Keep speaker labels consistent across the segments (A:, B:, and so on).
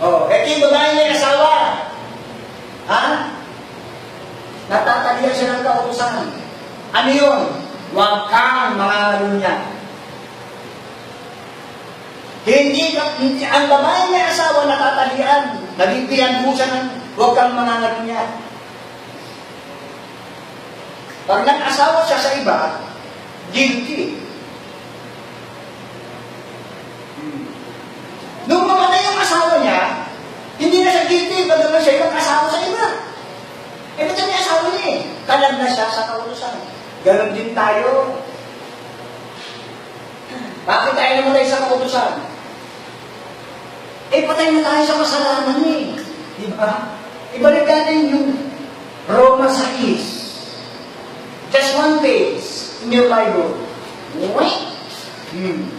A: Oh, eh, yung babae may asawa. Ha? Natatalian siya ng kautusan. Ano yun? Huwag kang mga niya. Hindi, hindi, ang babae may asawa natatalian. Nagigpihan mo siya ng huwag kang mga niya. Pag nag-asawa siya sa iba, guilty. Nung mamatay hindi na siya guilty, bago siya yung asawa sa iba. Eh, ba't may asawa niya eh? Kalag na siya sa kautusan. Ganon din tayo. Bakit tayo namatay sa kautusan? Eh, patay na tayo sa kasalanan eh. Di ba? Ibalik natin yung Roma 6. Just one page in your Bible. What? Hmm.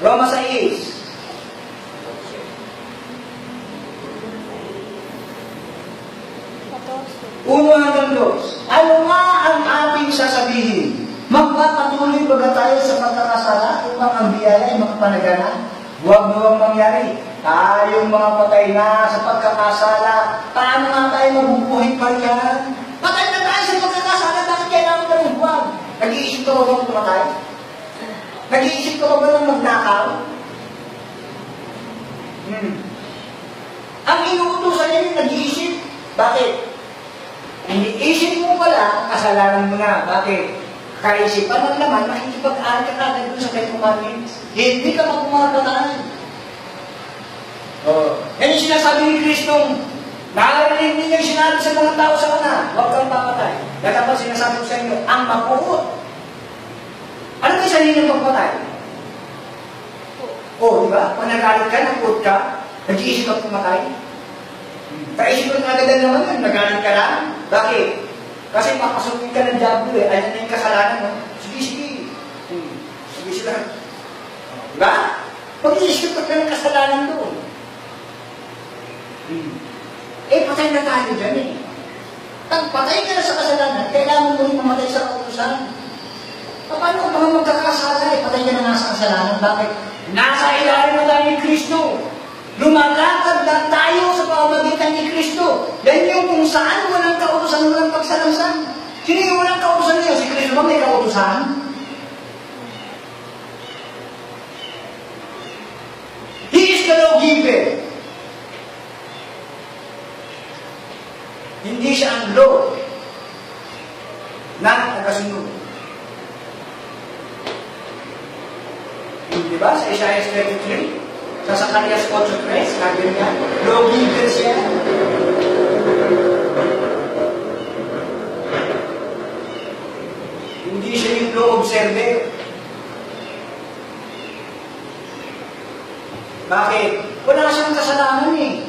A: Roma 6. Uno hanggang dos. Ano nga ang ating sasabihin? Magpapatuloy ba tayo sa pagkakasala upang ang biyaya ay makapanagana? Huwag na huwag mangyari. Tayong mga patay na sa pagkakasala, paano nga tayo mabubuhay pa yan? Patay na tayo sa pagkakasala, bakit kailangan ka ng huwag? Nag-iisip ka ba bang tumatay? Nag-iisip ka ba ba ng magnakaw? Hmm. Ang inuutosan niya yung nag-iisip. Bakit? Iniisip mo pala, kasalanan mo na. Bakit? Kaisipan mo naman, makikipag-aral ka agad dun sa Ten Commandments. Hindi ka magpumapataan. Oh. Yan yung sinasabi ni Kristo. Nakarinig ninyo yung sinabi sa mga tao sa kana, huwag kang papatay. Kaya dapat sinasabi ko sa inyo, ang mapuot. Ano ba sarili ng pagpatay? Oh, di ba? Pag nagalit ka, naput ka, nag-iisip ka pumatay. Kaisip ko nga agad naman yun, nagalit ka lang. Bakit? Kasi papasukin ka ng diablo eh. Ayan na yung kasalanan mo. Sige, sige. Hmm. Sige sila. Diba? Pag-iisip ka ng kasalanan doon. Hmm. Eh, patay na tayo dyan eh. Pag patay ka na sa kasalanan, kailangan mo rin mamatay sa kautusan. Paano ka mga magkakasala eh? Patay ka na nga sa kasalanan. Bakit? Nasa ilalim na tayo ni Kristo. Lumalakad lang tayo pamamagitan ni Kristo. Yan yung kung saan walang kautusan, walang pagsalamsan. Sino yung walang kautusan niya? Si Kristo ba may kautusan? He is the lawgiver. Hindi siya ang law ng tagasunod. Di ba? Sa Isaiah 33, sa Zacarias 8.3, sabi niya, lawgiver siya. Hindi siya yung law observer. Bakit? Wala siyang kasalanan eh.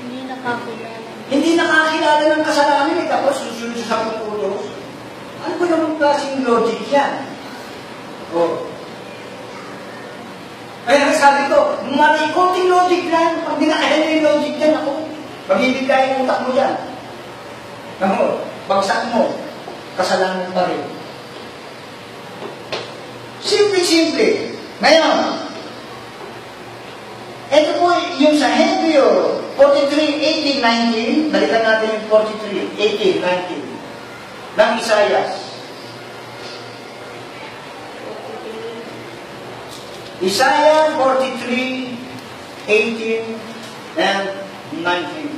B: Hindi nakakilala.
A: Hindi nakakilala ng kasalanan eh, tapos susunod sa pupulos. Ano ba namang klaseng logic yan? Oh. Sabi ko, mali, konting logic lang. Pag di nakahanda yung logic yan, ako, magbibigay yung utak mo dyan. Ano, bagsak mo, kasalanan pa rin. Simple-simple. Ngayon, ito po yung sa Hebreo 43, 18, 19. Balikan natin yung 43, 18, 19. Ng Isayas. Isaiah 43, 18, and 19.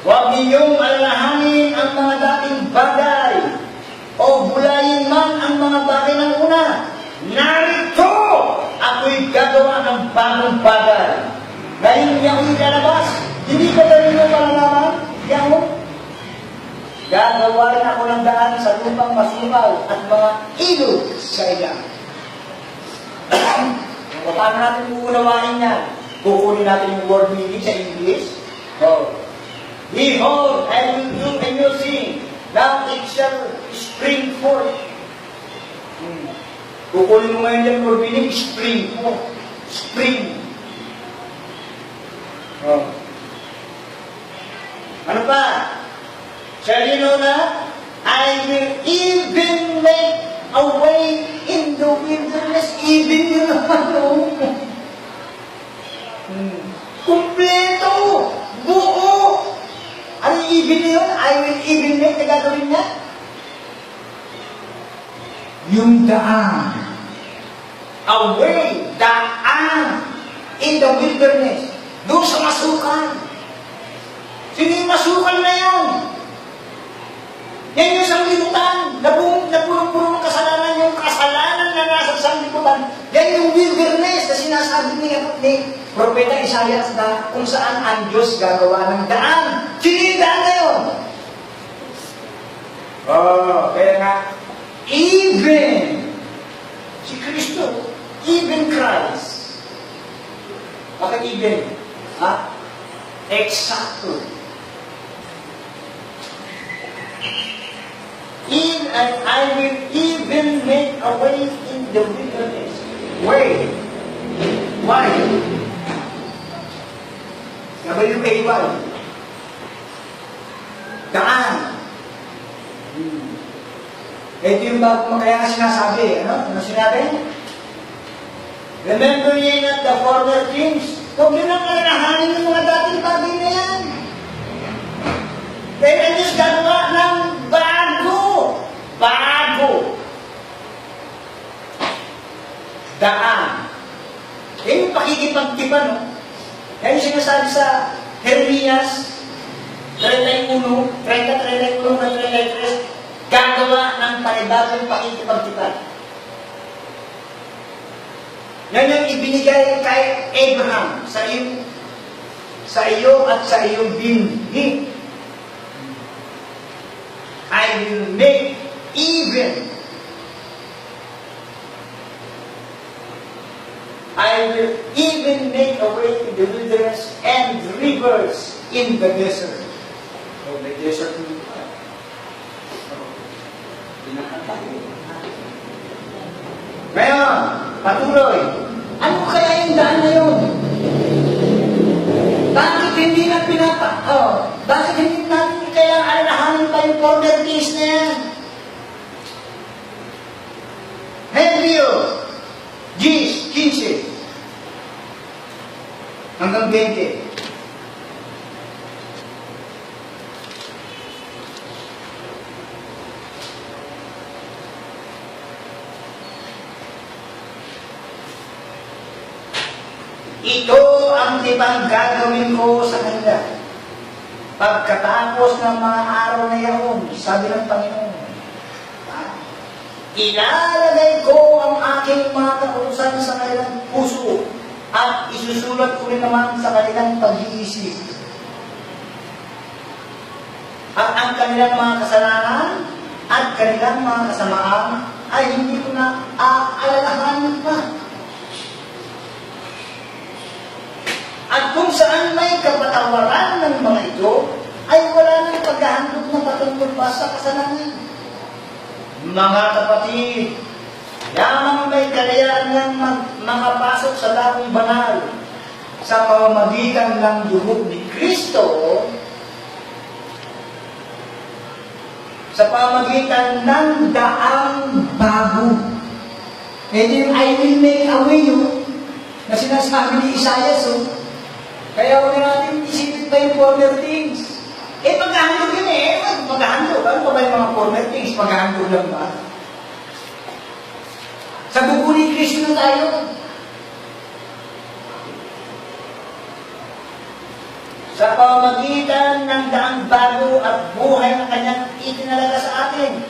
A: Huwag ninyong alalahanin ang mga dating bagay o bulayin man ang mga bagay ng una. Narito ako'y gagawa ng bagong bagay. Ngayon niyako'y lalabas. Hindi ka rin mo malalaman? Yaho? Gagawa rin ako ng daan sa lupang masukal at mga ilog sa ilang. Paano natin uunawain yan? Kukunin natin yung word meaning sa English. Oh. Behold, I will do a new thing. Now it shall spring forth. Hmm. Kukunin mo ngayon yung word meaning, spring forth. Spring. Oh. Ano pa? Shall you know na? I will even make ano? Hmm. Kompleto! Buo! Ano yung even na yun? I will even make na gagawin niya? Yung daan. A daan in the wilderness. Doon sa masukan. Sino yung masukan na yun? Yan yung sanglibutan na, bu- na puro-puro sinasabi ni, ni Propeta Isaiah na kung saan ang Diyos gagawa ng daan. Sino yung daan na yun? Oh, kaya nga, even si Kristo, even Christ. Bakit even? Ha? Exacto. In and I will even make a way in the wilderness. Way. Why? W-A-Y. Daan. Hmm. Ito yung bago kaya sinasabi, ano? Ano sinabi? Remember ye not the former things? Huwag nyo nang alalahanin ng mga dating bagay na yan. Dahil ang Diyos gagawa ng bago. Bago. Daan. Yan yung pakikipagtipan, no? Yan yung sinasabi sa Jeremias 31, 30, 31, 33, gagawa ng panibagong pakikipagtipan. Yan yung ibinigay kay Abraham sa iyo, sa iyo at sa iyong binhi. I will make even. I will even make a way in the wilderness and rivers in the desert. Oh, may desert. Oh, pinakatayo. Ngayon, patuloy. Ano kaya yung daan na yun? Bakit hindi na pinapa... Oh, bakit hindi natin kaya alalahanin pa yung corner case na yan? Henryo, Gis, 15. Hanggang 20. Ito ang ibang gagawin ko sa kanila. Pagkatapos ng mga araw na yaon, sabi ng Panginoon, ilalagay ko ang aking mga kautusan sa kanilang puso at isusulat ko rin naman sa kanilang pag-iisip. At ang kanilang mga kasalanan at kanilang mga kasamaan ay hindi ko na aalalahanin pa. At kung saan may kapatawaran ng mga ito, ay wala nang paghahandog na patungkol pa sa kasalanan. Mga kapatid, yamang may kalayan ng mag- makapasok sa lakong banal sa pamamagitan ng dugo ni Kristo, sa pamamagitan ng daang bago. Di yung I will make a way yun, na sinasabi ni Isaiah, so, kaya huwag natin isipin pa yung former things. Eh, paghahandog yun eh. Maghahandog. Ano pa ba yung mga former things? Maghahandog lang ba? Sa dugo ni Kristo tayo. Sa pamagitan ng daang bago at buhay na kanyang itinalaga sa atin.